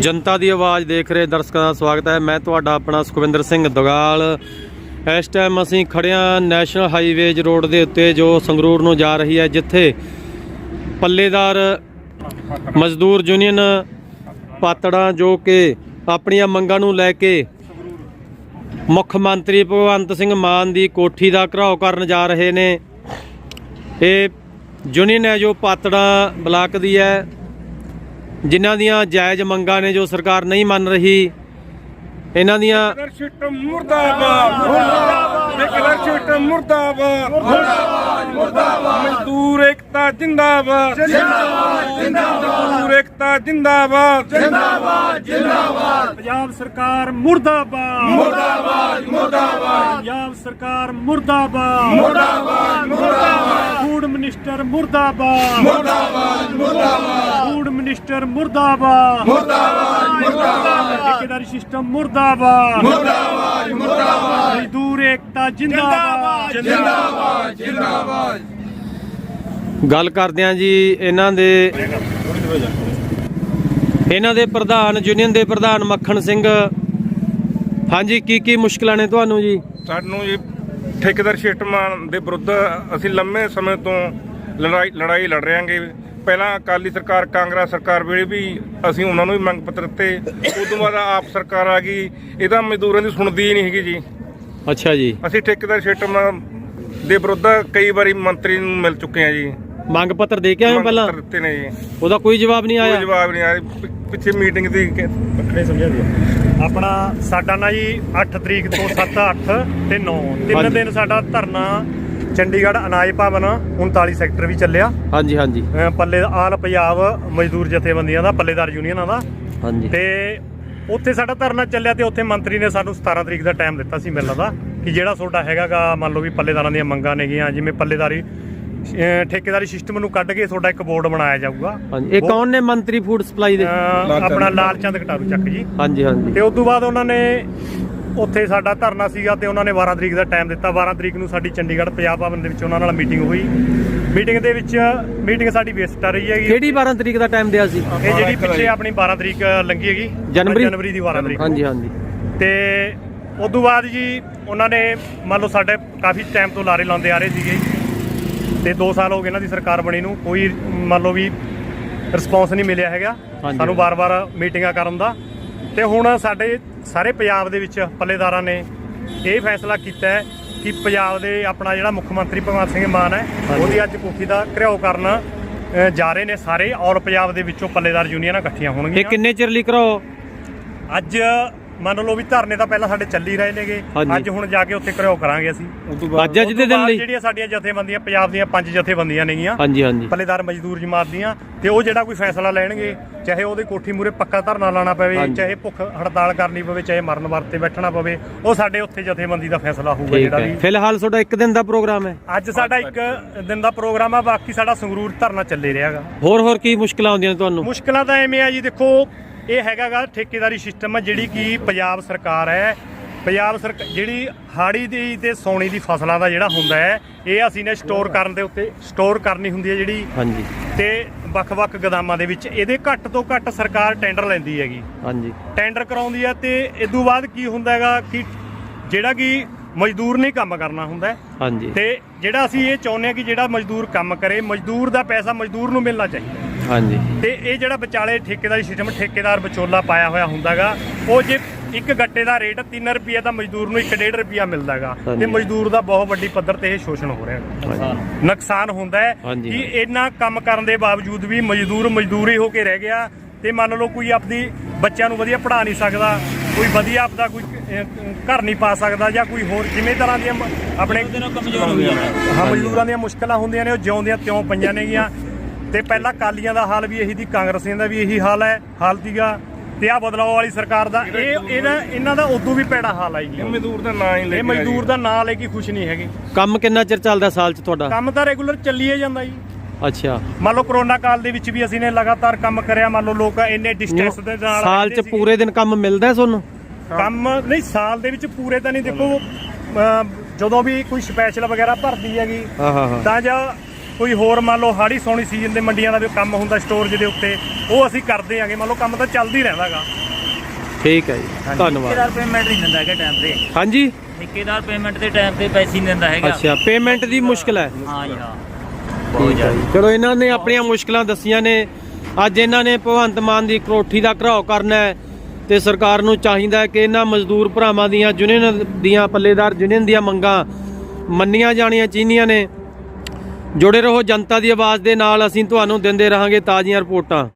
ਜਨਤਾ ਦੀ ਆਵਾਜ਼ ਦੇਖ ਰਹੇ ਦਰਸ਼ਕਾਂ ਦਾ ਸਵਾਗਤ ਹੈ। ਮੈਂ ਤੁਹਾਡਾ ਆਪਣਾ ਸੁਖਵਿੰਦਰ ਸਿੰਘ ਦੁਗਾਲ। ਇਸ ਟਾਈਮ ਅਸੀਂ ਖੜਿਆਂ ਨੈਸ਼ਨਲ ਹਾਈਵੇਜ ਰੋਡ ਦੇ ਉੱਤੇ ਜੋ ਸੰਗਰੂਰ ਨੂੰ ਜਾ ਰਹੀ ਹੈ, ਜਿੱਥੇ ਪੱਲੇਦਾਰ ਮਜ਼ਦੂਰ ਯੂਨੀਅਨ ਪਾਤੜਾਂ ਜੋ ਕਿ ਆਪਣੀਆਂ ਮੰਗਾਂ ਨੂੰ ਲੈ ਕੇ ਮੁੱਖ ਮੰਤਰੀ ਭਗਵੰਤ ਸਿੰਘ ਮਾਨ ਦੀ ਕੋਠੀ ਦਾ ਘਰਾਓ ਕਰਨ ਜਾ ਰਹੇ ਨੇ। ਇਹ ਯੂਨੀਅਨ ਹੈ ਜੋ ਪਾਤੜਾਂ ਬਲਾਕ ਦੀ ਹੈ। ਜਿਨ੍ਹਾਂ ਦੀਆਂ ਜਾਇਜ਼ ਮੰਗਾਂ ਨੇ ਜੋ ਸਰਕਾਰ ਨਹੀਂ ਮੰਨ ਰਹੀ, ਇਹਨਾਂ ਦੀਆਂ ਦਰਸ਼ਿਟ ਮੁਰਦਾਬਾਦ। ਮੁਰਦਾਬਾਦ। ਦਰਸ਼ਿਟ ਮੁਰਦਾਬਾਦ। ਮੁਰਦਾਬਾਦ। ਮੁਰਦਾਬਾਦ। ਮਜ਼ਦੂਰ ਏਕਤਾ ਜਿੰਦਾਬਾਦ। ਜਿੰਦਾਬਾਦ। ਜਿੰਦਾਬਾਦ। ਜਿੰਦਾਬਾਦ। ਜਿੰਦਾਬਾਦ ਜਿੰਦਾਬਾਦ। ਪੰਜਾਬ ਸਰਕਾਰ ਮੁਰਦਾਬਾਦ। ਮੁਰਦਾਬਾਦ ਮੁਰਦਾਬਾਦ। ਪੰਜਾਬ ਸਰਕਾਰ ਮੁਰਦਾਬਾਦ। ਮੁਰਦਾਬਾਦ ਮੁਰਦਾਬਾਦ। ਫੂਡ ਮਿਨਿਸਟਰ ਮੁਰਦਾਬਾਦ। ਮੁਰਦਾਬਾਦ ਮੁਰਦਾਬਾਦ। ਫੂਡ ਮਿਨਿਸਟਰ ਮੁਰਦਾਬਾਦ। ਮੁਰਦਾਬਾਦ ਮੁਰਦਾਬਾਦ। ਠੇਕੇਦਾਰੀ ਸਿਸਟਮ ਮੁਰਦਾਬਾਦ। ਮੁਰਦਾਬਾਦ ਮੁਰਦਾਬਾਦ। ਮਜ਼ਦੂਰ ਏਕਤਾ ਜਿੰਦਾਬਾਦ ਜਿੰਦਾਬਾਦ। ਗੱਲ ਕਰਦੇ ਹਾਂ ਜੀ ਇਹਨਾਂ ਦੇ ਇਹਨਾਂ ਦੇ ਪ੍ਰਧਾਨ ਯੂਨੀਅਨ ਦੇ ਪ੍ਰਧਾਨ ਮੱਖਣ ਸਿੰਘ। ਹਾਂਜੀ ਕੀ ਕੀ ਮੁਸ਼ਕਲਾਂ ਨੇ ਤੁਹਾਨੂੰ ਜੀ? ਸਾਨੂੰ ਜੀ ਠੇਕੇਦਾਰ ਸ਼ਿਟਮਾਨ ਦੇ ਵਿਰੁੱਧ ਅਸੀਂ ਲੰਮੇ ਸਮੇਂ ਤੋਂ ਲੜਾਈ ਲੜਾਈ ਲੜ ਰਹੇ ਹਾਂਗੇ। ਪਹਿਲਾਂ ਅਕਾਲੀ ਸਰਕਾਰ ਕਾਂਗਰਸ ਸਰਕਾਰ ਵੇਲੇ ਵੀ ਅਸੀਂ ਉਹਨਾਂ ਨੂੰ ਵੀ ਮੰਗ ਪੱਤਰ ਦਿੱਤੇ। ਉਸ ਤੋਂ ਬਾਅਦ ਆਪ ਸਰਕਾਰ ਆ ਗਈ। ਇਹਦਾ ਮਜ਼ਦੂਰਾਂ ਦੀ ਸੁਣਦੀ ਹੀ ਨਹੀਂ ਹੈਗੀ ਜੀ। ਅੱਛਾ ਜੀ। ਅਸੀਂ ਠੇਕੇਦਾਰ ਸ਼ਿਟਮਾਨ ਦੇ ਵਿਰੁੱਧ ਕਈ ਵਾਰੀ ਮੰਤਰੀ ਨੂੰ ਮਿਲ ਚੁੱਕੇ ਹਾਂ ਜੀ। ਮੰਗ ਪੱਤਰ ਦੇ ਕੇ ਆਏ ਹੋ ਪਹਿਲਾਂ? ਦਿੱਤੇ ਨੇ ਜੀ। ਉਹਦਾ ਕੋਈ ਜਵਾਬ ਨਹੀਂ ਕੋਈ ਆਇਆ? ਜਵਾਬ ਨਹੀਂ ਆਇਆ। ਪਿ- ਪਿੱਛੇ ਮੀਟਿੰਗ ਦੀ ਕਿ- ਪਕੜੇ ਸਮਝਾ ਦਿਓ ਆਪਣਾ ਸਾਡਾ ਨਾ ਜੀ 8 ਤਰੀਕ ਤੋਂ 7 8 ਤੇ 9 ਤਿੰਨ ਹਾਂਜੀ। ਦਿਨ ਸਾਡਾ ਧਰਨਾ ਚੰਡੀਗੜ੍ਹ ਅਨਾਜ ਭਵਨ 39 ਸੈਕਟਰ ਵੀ ਚੱਲਿਆ। ਹਾਂਜੀ ਹਾਂਜੀ। ਅਹ ਪੱਲੇ ਆਲ ਪੰਜਾਬ ਮਜ਼ਦੂਰ ਜਥੇਬੰਦੀਆਂ ਦਾ ਪੱਲੇਦਾਰ ਯੂਨੀਅਨਾਂ ਦਾ। ਹਾਂਜੀ। ਤੇ ਉੱਥੇ ਸਾਡਾ ਧਰਨਾ ਚੱਲਿਆ ਤੇ ਉੱਥੇ ਮੰਤਰੀ ਨੇ ਸਾਨੂੰ 17 ਤਰੀਕ ਦਾ ਟਾਈਮ ਦਿੱਤਾ ਸੀ ਮਿਲਣ ਦਾ ਕਿ ਜਿਹੜਾ ਤੁਹਾਡਾ ਹੈਗਾਗਾ ਮੰਨ ਲਓ ਵੀ ਪੱਲੇਦਾਰਾਂ ਦੀਆਂ ਮੰਗਾਂ ਨੇਗੀਆਂ ਜਿਵੇਂ ਪੱਲੇਦਾਰੀ ਠੇਕੇਦਾਰੀ ਸਿਸਟਮ ਨੂੰ ਕੱਢ ਕੇ ਤੁਹਾਡਾ ਇੱਕ ਬੋਰਡ ਬਣਾਇਆ ਜਾਊਗਾ। ਹਾਂਜੀ ਇਹ ਕੌਣ ਨੇ ਮੰਤਰੀ ਫੂਡ ਸਪਲਾਈ ਦੇ? ਅਹ ਆਪਣਾ ਲਾਲ ਚੰਦ ਕਟਾਰੂ ਚੱਕ ਜੀ। ਹਾਂਜੀ ਹਾਂਜੀ। ਤੇ ਉਸ ਤੋਂ ਬਾਅਦ ਉਹਨਾਂ ਨੇ ਉੱਥੇ ਸਾਡਾ ਧਰਨਾ ਸੀਗਾ ਤੇ ਉਹਨਾਂ ਨੇ 12 ਤਰੀਕ ਦਾ ਟਾਈਮ ਦਿੱਤਾ। 12 ਤਰੀਕ ਨੂੰ ਸਾਡੀ ਚੰਡੀਗੜ੍ਹ ਪੰਜਾਬ ਭਵਨ ਦੇ ਵਿੱਚ ਉਹਨਾਂ ਨਾਲ ਮੀਟਿੰਗ ਹੋਈ। ਮੀਟਿੰਗ ਦੇ ਵਿੱਚ ਮੀਟਿੰਗ ਸਾਡੀ ਵੇਸਟ ਆ ਰਹੀ ਹੈਗੀ। ਕਿਹੜੀ 12 ਤਰੀਕ ਦਾ ਟਾਈਮ ਦਿਆ ਸੀ? ਇਹ ਜਿਹੜੀ ਪਿੱਛੇ ਆਪਣੀ 12 ਤਰੀਕ ਲੰਗੀ ਹੈਗੀ। ਜਨਵਰੀ? ਜਨਵਰੀ ਦੀ 12 ਤਰੀਕ। ਹਾਂਜੀ ਹਾਂਜੀ। ਤੇ ਉਸ ਤੋਂ ਬਾਅਦ ਜੀ ਉਹਨਾਂ ਨੇ ਮੰਨ ਲਓ ਸਾਡੇ ਕਾਫੀ ਟਾਈਮ ਤੋਂ ਲਾਰੇ ਲਾਉਂਦੇ ਆ ਰਹੇ ਸੀਗੇ। ਤੇ 2 ਸਾਲ ਹੋ ਗਏ ਇਹਨਾਂ ਦੀ ਸਰਕਾਰ ਬਣੀ ਨੂੰ ਕੋਈ ਮੰਨ ਲਓ ਵੀ ਰਿਸਪੌਂਸ ਨਹੀਂ ਮਿਲਿਆ ਹੈਗਾ ਹਾਂਜੀ। ਸਾਨੂੰ ਵਾਰ-ਵਾਰ ਮੀਟਿੰਗਾਂ ਕਰਨ ਦਾ ਤੇ ਹੁਣ ਸਾਡੇ ਸਾਰੇ ਪੰਜਾਬ ਦੇ ਵਿੱਚ ਪੱਲੇਦਾਰਾਂ ਨੇ ਇਹ ਫੈਸਲਾ ਕੀਤਾ ਹੈ ਕਿ ਪੰਜਾਬ ਦੇ ਆਪਣਾ ਜਿਹੜਾ ਮੁੱਖ ਮੰਤਰੀ ਭਗਵੰਤ ਸਿੰਘ ਮਾਨ ਹੈ ਹਾਂਜੀ। ਉਹਦੀ ਅੱਜ ਕੋਠੀ ਦਾ ਘਿਰਾਓ ਕਰਨ ਅ, ਜਾ ਰਹੇ ਨੇ ਸਾਰੇ ਔਲ ਪੰਜਾਬ ਦੇ ਵਿੱਚੋਂ ਪੱਲੇਦਾਰ ਯੂਨੀਅਨਾਂ ਇਕੱਠੀਆਂ ਇਹ ਹੋਣਗੀਆਂ ਕਿੰਨੇ ਚਿਰ ਲਈ ਕਰਾਓ ਅੱਜ ਮੰਨ ਲਓ ਵੀ ਧਰਨੇ ਤਾਂ ਪਹਿਲਾਂ ਸਾਡੇ ਚੱਲੀ ਰਹੇ ਨੇਗੇ। ਹਾਂਜੀ। ਅੱਜ ਹੁਣ ਜਾ ਕੇ ਉੱਥੇ ਘਿਰਾਓ ਕਰਾਂਗੇ ਅਸੀਂ। ਅੱਜ ਅੱਜ ਦੇ ਦਿਨ ਬਾਅਦ ਲਈ। ਜਿਹੜੀਆਂ ਸਾਡੀਆਂ ਜਥੇਬੰਦੀਆਂ ਪੰਜਾਬ ਦੀਆਂ ਪੰਜ ਜਥੇਬੰਦੀਆਂ ਨੇਗੀਆਂ ਹਾਂਜੀ ਹਾਂਜੀ। ਪੱਲੇਦਾਰ ਮਜ਼ਦੂਰ ਜਮਾਤ ਦੀਆਂ ਤੇ ਉਹ ਜਿਹੜਾ ਕੋਈ ਫੈਸਲਾ ਲੈਣਗੇ ਚਾਹੇ ਉਹਦੇ ਕੋਠੀ ਮੂਰੇ ਪੱਕਾ ਧਰਨਾ ਲਾਣਾ ਪਵੇ ਹਾਂਜੀ। ਚਾਹੇ ਭੁੱਖ ਹੜਤਾਲ ਕਰਨੀ ਪਵੇ ਚਾਹੇ ਮਰਨ ਵਰਤੇ ਬੈਠਣਾ ਪਵੇ ਉਹ ਸਾਡੇ ਉੱਥੇ ਜਥੇਬੰਦੀ ਦਾ ਫੈਸਲਾ ਹੋਊਗਾ ਠੀਕ ਜਿਹੜਾ ਹੈ। ਵੀ। ਫਿਲਹਾਲ ਤੁਹਾਡਾ ਇੱਕ ਦਿਨ ਦਾ ਪ੍ਰੋਗਰਾਮ ਹੈ। ਅੱਜ ਸਾਡਾ ਇੱਕ ਦਿਨ ਦਾ ਪ੍ਰੋਗਰਾਮ ਆ ਬਾਕੀ ਸਾਡਾ ਸੰਗਰੂਰ ਧਰਨਾ ਚੱਲੇ ਰਿਹਾਗਾ। ਹੋਰ ਹੋਰ ਕੀ ਮੁਸ਼ਕਲਾਂ ਆਉਂਦੀਆਂ ਨੇ ਤੁਹਾਨੂੰ? ਮੁਸ਼ਕਲਾਂ ਤਾਂ ਐਵੇਂ ਆ ਜੀ ਦੇਖੋ ਇਹ ਹੈਗਾਗਾ ਠੇਕੇਦਾਰੀ ਸਿਸਟਮ ਆ ਜਿਹੜੀ ਕਿ ਪੰਜਾਬ ਸਰਕਾਰ ਹੈ। ਪੰਜਾਬ ਸਰਕਾਰ ਜਿਹੜੀ ਹਾੜੀ ਦੀ ਤੇ ਸੌਣੀ ਦੀ ਫਸਲਾਂ ਦਾ ਜਿਹੜਾ ਹੁੰਦਾ ਹੈ ਇਹ ਅਸੀਂ ਨੇ ਸਟੋਰ ਕਰਨ ਦੇ ਉੱਤੇ ਸਟੋਰ ਕਰਨੀ ਹੁੰਦੀ ਹੈ ਜਿਹੜੀ। ਹਾਂਜੀ। ਤੇ ਵੱਖ-ਵੱਖ ਗਦਾਮਾਂ ਦੇ ਵਿੱਚ ਇਹਦੇ ਘੱਟ ਤੋਂ ਘੱਟ ਸਰਕਾਰ ਟੈਂਡਰ ਲੈਂਦੀ ਹੈਗੀ। ਹਾਂਜੀ। ਟੈਂਡਰ ਕਰਾਉਂਦੀ ਹੈ ਤੇ ਇਸ ਤੋਂ ਬਾਅਦ ਕੀ ਹੁੰਦਾ ਹੈਗਾ ਕਿ ਜਿਹੜਾ ਕਿ ਮਜ਼ਦੂਰ ਨੇ ਕੰਮ ਕਰਨਾ ਹੁੰਦਾ ਹੈ। ਹਾਂਜੀ। ਤੇ ਜਿਹੜਾ ਅਸੀਂ ਇਹ ਚਾਹੁੰਦੇ ਹਾਂ ਕਿ ਜਿਹੜਾ ਮਜ਼ਦੂਰ ਕੰਮ ਕਰੇ ਮਜ਼ਦੂਰ ਦਾ ਪੈਸਾ ਮਜ਼ਦੂਰ ਨੂੰ ਮਿਲਣਾ ਚਾਹੀਦਾ। ਹੈ ਹਾਂਜੀ। ਤੇ ਇਹ ਜਿਹੜਾ ਵਿਚਾਲੇ ਠੇਕੇਦਾਰੀ ਸਿਸਟਮ ਠੇਕੇਦਾਰ ਵਿਚੋਲਾ ਪਾਇਆ ਹੋਇਆ ਹੁੰਦਾਗਾ ਉਹ ਜੇ ਇੱਕ ਗੱਟੇ ਦਾ ਰੇਟ 3 ਰੁਪਏ ਤਾਂ ਮਜ਼ਦੂਰ ਨੂੰ 1.5 ਰੁਪਿਆ ਮਿਲਦਾਗਾ। ਤੇ ਮਜ਼ਦੂਰ ਦਾ ਬਹੁਤ ਵੱਡੀ ਪੱਧਰ ਤੇ ਇਹ ਸ਼ੋਸ਼ਣ ਹੋ ਰਿਹਾ। ਹੈ ਨੁਕਸਾਨ ਹੁੰਦਾ ਹੈ। ਕਿ ਇੰਨਾ ਕੰਮ ਕਰਨ ਦੇ ਬਾਵਜੂਦ ਵੀ ਮਜ਼ਦੂਰ ਮਜ਼ਦੂਰੀ ਹੋ ਕੇ ਰਹਿ ਗਿਆ ਤੇ ਮੰਨ ਲਓ ਕੋਈ ਆਪਦੀ ਬੱਚਿਆਂ ਨੂੰ ਵਧੀਆ ਪੜ੍ਹਾ ਨਹੀਂ ਸਕਦਾ ਕੋਈ ਵਧੀਆ ਆਪਦਾ ਕੋਈ ਘਰ ਨਹੀਂ ਪਾ ਸਕਦਾ ਜਾਂ ਕੋਈ ਹੋਰ ਜਿਵੇਂ ਤਰ੍ਹਾਂ ਦੀਆਂ ਆਪਣੇ ਹਾਂ ਮਜ਼ਦੂਰਾਂ ਦੀਆਂ ਮੁਸ਼ਕਲਾਂ ਹੁੰਦੀਆਂ ਨੇ ਉਹ ਜਿਉਂਦੀਆਂ ਤਿਉਂ ਪਈਆਂ ਨੇਗੀਆਂ। ਤੇ ਪਹਿਲਾਂ ਕਾਲੀਆਂ ਦਾ ਹਾਲ ਵੀ ਇਹੀ ਦੀ ਕਾਂਗਰਸੀਆਂ ਦਾ ਵੀ ਇਹੀ ਹਾਲ ਹੈ ਹਾਲ ਸੀਗਾ। ਤੇ ਆ ਬਦਲਾਅ ਵਾਲੀ ਸਰਕਾਰ ਦਾ ਇਹ ਇਹਨਾਂ ਇਹਨਾਂ ਦਾ ਉਦੋਂ ਵੀ ਪੈੜਾ ਹਾਲ ਜੀ। ਇਹ ਮਜ਼ਦੂਰ ਦਾ ਨਾਂ ਹੀ ਲੈ ਇਹ ਕੇ ਮਜ਼ਦੂਰ ਦਾ ਨਾਂ ਲੈ ਕੇ ਖੁਸ਼ ਨਹੀਂ ਹੈਗੇ। ਕੰਮ ਕਿੰਨਾ ਚਿਰ ਚੱਲਦਾ ਸਾਲ ਚ ਤੁਹਾਡਾ? ਕੰਮ ਤਾਂ ਰੈਗੂਲਰ ਚੱਲੀਏ ਜਾਂਦਾ ਜੀ। ਅੱਛਾ। ਮੰਨ ਲਓ ਕਰੋਨਾ ਕਾਲ ਦੇ ਵਿੱਚ ਵੀ ਅਸੀਂ ਨੇ ਲਗਾਤਾਰ ਕੰਮ ਕਰਿਆ ਮੰਨ ਲਓ ਲੋਕ ਇੰਨੇ ਡਿਸਟੈਂਸ ਦੇ ਨਾਲ ਸਾਲ ਚ। ਪੂਰੇ ਦਿਨ ਕੰਮ ਮਿਲਦਾ ਤੁਹਾਨੂੰ? ਕੰਮ ਨਹੀਂ ਸਾਲ ਦੇ ਵਿੱਚ ਪੂਰੇ ਤਾਂ ਨਹੀਂ। ਦੇਖੋ ਜਦੋਂ ਵੀ ਕੋਈ ਸਪੈਸ਼ਲ ਵਗੈਰਾ ਭਰਦੀ ਹੈਗੀ ਹਾਂ ਹਾਂ ਹਾਂ। ਤਾਂ ਜਾਂ ਕੋਈ ਹੋਰ ਮੰਨ ਲਓ ਹਾੜੀ ਸੋਣੀ ਸੀਜ਼ਨ ਦੇ ਮੰਡੀਆਂ ਦਾ ਵੀ ਕੰਮ ਹੁੰਦਾ ਸਟੋਰੇਜ ਦੇ ਉੱਤੇ ਉਹ ਅਸੀਂ ਕਰਦੇ ਆਂਗੇ। ਮੰਨ ਲਓ ਕੰਮ ਤਾਂ ਚੱਲਦਾ ਹੀ ਰਹਿੰਦਾਗਾ। ਠੀਕ ਹੈ ਜੀ। ਧੰਨਵਾਦ। ਠੇਕੇਦਾਰ ਪੇਮੈਂਟ ਨਹੀਂ ਦਿੰਦਾ ਹੈਗਾ ਟਾਈਮ ਤੇ। ਹਾਂਜੀ? ਠੇਕੇਦਾਰ ਪੇਮੈਂਟ ਦੇ ਟਾਈਮ ਤੇ ਪੈਸੇ ਨਹੀਂ ਦਿੰਦਾ ਹੈਗਾ। ਅੱਛਾ ਪੇਮੈਂਟ ਦੀ ਮੁਸ਼ਕਲ ਹੈ। ਹਾਂ ਜੀ ਹਾਂ। ਬਹੁਤ ਠੀਕ ਹੈ ਜੀ। ਚਲੋ ਇਹਨਾਂ ਨੇ ਆਪਣੀਆਂ ਮੁਸ਼ਕਲਾਂ ਦੱਸੀਆਂ ਨੇ। ਅੱਜ ਇਹਨਾਂ ਨੇ ਭਗਵੰਤ ਮਾਨ ਦੀ ਕਰੋਠੀ ਦਾ ਘਰਾਓ ਕਰਨਾ ਹੈ ਤੇ ਸਰਕਾਰ ਨੂੰ ਚਾਹੀਦਾ ਹੈ ਕਿ ਇਹਨਾਂ ਮਜ਼ਦੂਰ ਭਰਾਵਾਂ ਦੀਆਂ ਯੂਨੀਅਨ ਦੀਆਂ ਪੱਲੇਦਾਰ ਯੂਨੀਅਨ ਦੀਆਂ ਮੰਗਾਂ ਮੰਨੀਆਂ ਜਾਣੀਆਂ ਚਾਹੀਦੀਆਂ ਨੇ। ਜੁੜੇ ਰਹੋ ਜਨਤਾ ਦੀ ਆਵਾਜ਼ ਦੇ ਨਾਲ ਅਸੀਂ ਤੁਹਾਨੂੰ ਦਿੰਦੇ ਰਹਾਂਗੇ ਤਾਜ਼ੀਆਂ ਰਿਪੋਰਟਾਂ।